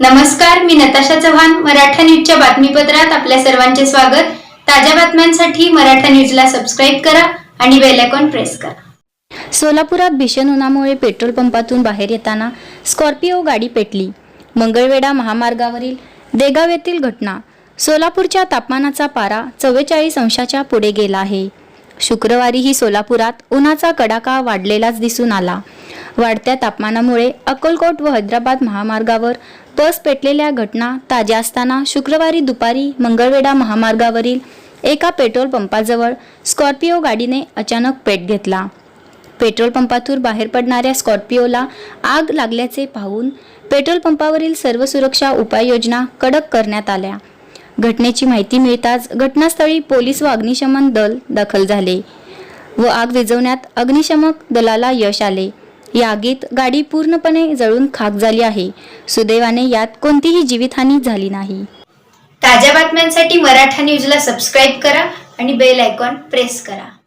नमस्कार मी नताशा चव्हाण मराठा न्यूजच्या बातमीपत्रात आपल्या सर्वांचे स्वागत. ताज्या बातम्यांसाठी मराठा न्यूजला सबस्क्राईब करा आणि बेल आयकॉन प्रेस करा. सोलापुरात भीषण उन्हामुळे पेट्रोल पंपातून बाहेर येताना स्कॉर्पिओ गाडी पेटली. मंगळवेढा महामार्गावरील देगाव येथील घटना. सोलापूरच्या तापमानाचा पारा चव्वेचाळीस अंशाच्या पुढे गेला आहे. शुक्रवारीही सोलापुरात उन्हाचा कडाका वाढलेलाच दिसून आला. वाढत्या तापमानामुळे अक्कलकोट व हैदराबाद महामार्गावर बस पेटलेल्या घटना ताज्या असताना शुक्रवारी दुपारी मंगळवेढा महामार्गावरील एका पेट्रोल पंपाजवळ स्कॉर्पिओ गाडीने अचानक पेट घेतला. पेट्रोल पंपातून बाहेर पडणाऱ्या स्कॉर्पिओला आग लागल्याचे पाहून पेट्रोल पंपावरील सर्व सुरक्षा उपाययोजना कडक करण्यात आल्या. घटनेची माहिती मिळताच घटनास्थळी पोलीस व अग्निशमन दल दाखल झाले व आग विझवण्यात अग्निशमक दलाला यश आले. या आगीत गाडी पूर्णपणे जळून खाक झाली आहे. सुदैवाने यात कोणतीही जीवितहानी झाली नाही. ताज्या बातम्यांसाठी मराठा न्यूजला सबस्क्राईब करा आणि बेल आयकॉन प्रेस करा.